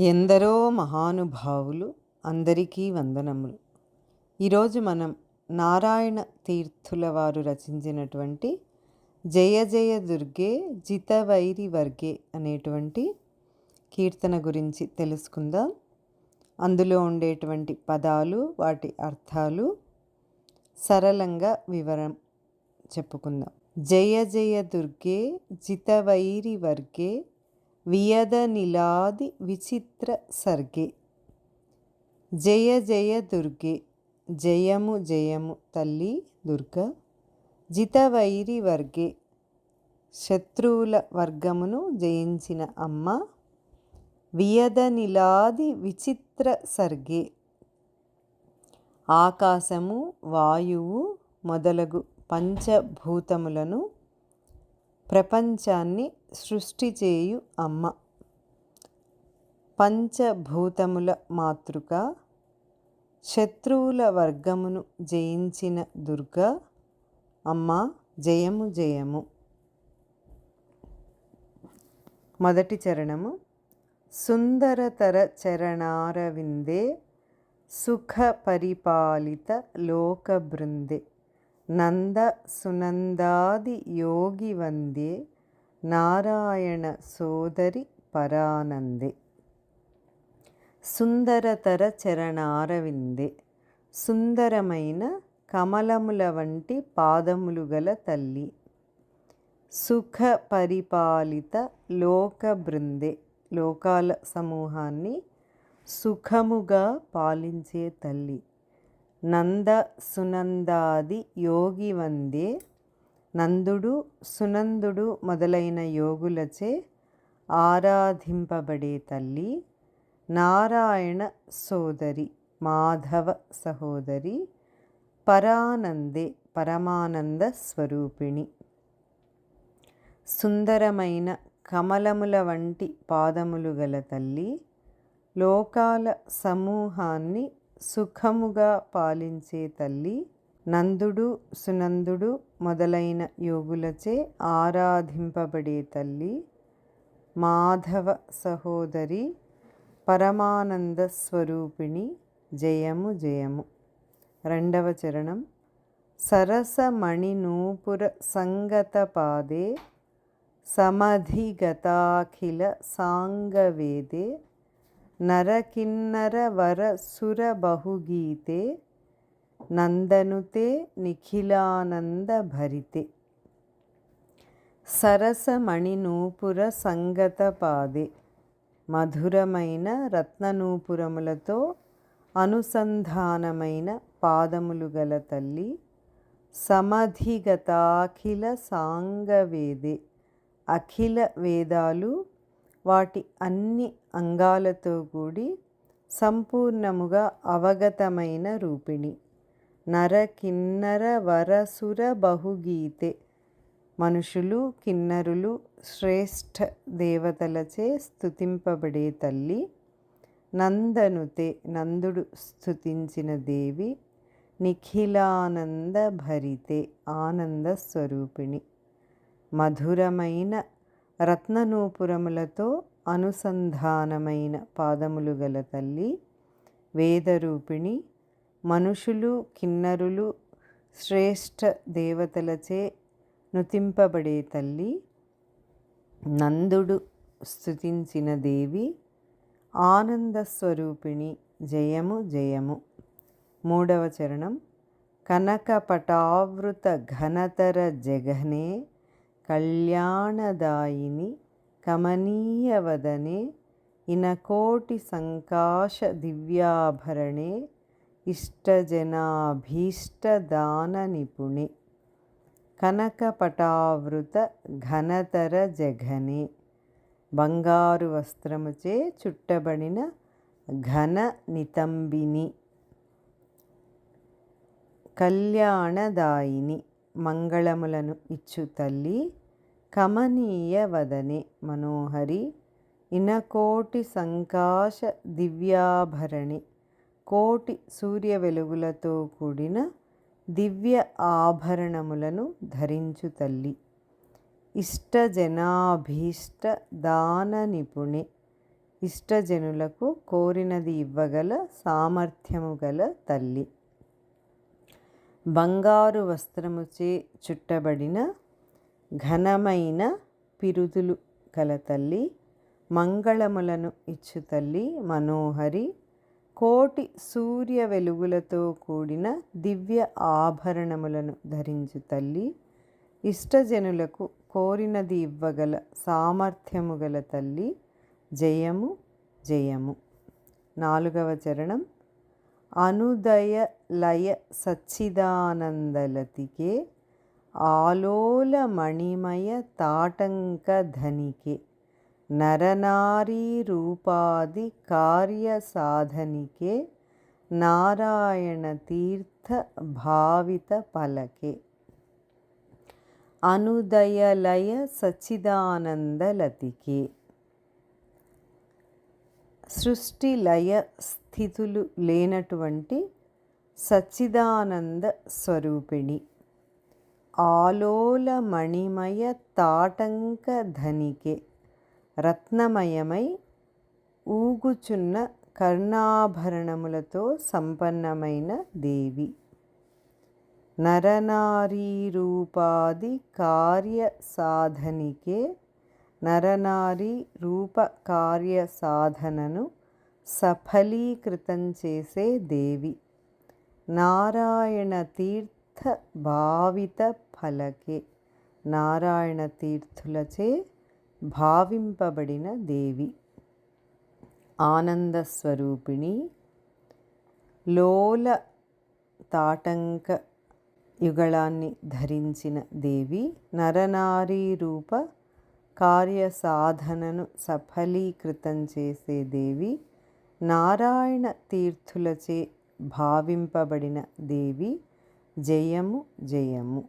ఎందరో మహానుభావులు అందరికీ వందనములు. ఈరోజు మనం నారాయణ తీర్థుల వారు రచించినటువంటి జయ జయ దుర్గే జితవైరి వర్గే అనేటువంటి కీర్తన గురించి తెలుసుకుందాం. అందులో ఉండేటువంటి పదాలు వాటి అర్థాలు సరళంగా వివరం చెప్పుకుందాం. జయ జయ దుర్గే జితవైరి వర్గే వియదనిలాది విచిత్ర సర్గే. జయ జయ దుర్గే జయము జయము తల్లి దుర్గ జితవైరి వర్గే. శత్రువుల వర్గమును జయించిన అమ్మ వియదనిలాది విచిత్ర సర్గే. ఆకాశము వాయువు మొదలగు పంచభూతములను ప్రపంచాన్ని సృష్టి చేయు అమ్మ. పంచభూతముల మాతృక శత్రువుల వర్గమును జయించిన దుర్గ అమ్మ జయము జయము. మొదటి చరణము సుందరతర చరణారవిందే సుఖ పరిపాలిత లోక బృందే నంద సునందాది యోగి వందే నారాయణ సోదరి పరానందే సుందరతర చరణారవిందే సుందరమైన కమలముల వంటి పాదములు గల తల్లి సుఖ పరిపాలిత లోక బృందే లోకాల సమూహాన్ని సుఖముగా పాలించే తల్లి నంద సునందాది యోగి వందే నందుడు సునందుడు మొదలైన యోగులచే ఆరాధింపబడే తల్లి నారాయణ సోదరి మాధవ సహోదరి పరానందే పరమానంద స్వరూపిణి. సుందరమైన కమలముల వంటి పాదములు గల తల్లి లోకాల సమూహాన్ని సుఖముగా పాలించే తల్లి నందుడు సునందుడు మొదలైన యోగులచే ఆరాధింపబడే తల్లి మాధవ సహోదరి పరమానంద స్వరూపిణి జయము జయము. రెండవ చరణం. సరసమణినూపుర సంగత పాదే సమధిగతాఖిల సాంగవేదే నరకిన్నర వర సుర బహుగీతే నందనుతే నిఖిలానంద భరితే. సరసమణినూపుర సంగత పాదే. మధురమైన రత్ననూపురములతో అనుసంధానమైన పాదములు గల తల్లి సమధిగతాఖిల సాంగవేదే. అఖిల వేదాలు వాటి అన్ని అంగాలతో కూడి సంపూర్ణముగా అవగతమైన రూపిణి. నర కిన్నర వరసుర బహుగీతే మనుషులు కిన్నరులు శ్రేష్ఠ దేవతలచే స్థుతింపబడే తల్లి. నందనుతే నందుడు స్థుతించిన దేవి. నిఖిలానంద భరితే ఆనంద స్వరూపిణి. మధురమైన రత్ననూపురములతో అనుసంధానమైన పాదములు గల తల్లి వేదరూపిణి మనుషులు కిన్నరులు శ్రేష్ఠ దేవతలచే నుతింపబడే తల్లి నందుడు స్థుతించిన దేవి ఆనంద స్వరూపిణి జయము జయము. మూడవ చరణం. కనకపటావృత ఘనతర జగనే కళ్యాణదాయిని కమనీయవదనే ఇనకోటి సంకాశ దివ్యాభరణే ఇష్టజనాభీష్టదాన నిపుణి కనకపటావృత ఘనతర జఘనే బంగారు వస్త్రముచే చుట్టబడిన ఘన నితంబిని కళ్యాణదాయిని మంగళములను ఇచ్చు తల్లి. కమనీయ వదనే మనోహరి. ఇనకోటి సంకాశ దివ్యాభరణి. కోటి సూర్య వెలుగులతో కూడిన దివ్య ఆభరణములను ధరించు తల్లి. ఇష్టజనాభీష్ట దాన నిపుణి. ఇష్టజనులకు కోరినది ఇవ్వగల సామర్థ్యము గల తల్లి. బంగారు వస్త్రముచే చుట్టబడిన ఘనమైన పిరుదులు కల తల్లి మంగళములను ఇచ్చు తల్లి మనోహరి కోటి సూర్య వెలుగులతో కూడిన దివ్య ఆభరణములను ధరించు తల్లి ఇష్టజనులకు కోరినది ఇవ్వగల సామర్థ్యము గల తల్లి జయము జయము. నాలుగవ చరణం. అనుదయ లయ సచ్చిదానందలతికే ఆలోల మణిమయ తాటంక ధనికే నరనారీ రూపాది కార్య సాధనికే నారాయణ తీర్థ భావిత పలకే అనుదయలయ సచ్చిదానందలతికే సృష్టి లయ స్థితులు లేనటువంటి సచ్చిదానంద స్వరూపిణి. ఆలోల మణిమయ తాటంక ధనికే. రత్నమయమై ఊగుచున్న కర్ణాభరణములతో సంపన్నమైన దేవి. నరనారీ రూపాది కార్య సాధనికే నరనారి రూప కార్య సాధనను సఫలీకృతం చేసే దేవి. నారాయణ తీర్థ భావిత ఫలకే. నారాయణ తీర్థులచే భావింపబడిన దేవి. ఆనంద స్వరూపిణి. లోల తాటంక యుగళాన్ని ధరించిన దేవి. నరనారీ రూప కార్య సాధనను సఫలీకృతం చేసే దేవి. నారాయణ తీర్థులచే భావింపబడిన దేవి జయము జయము.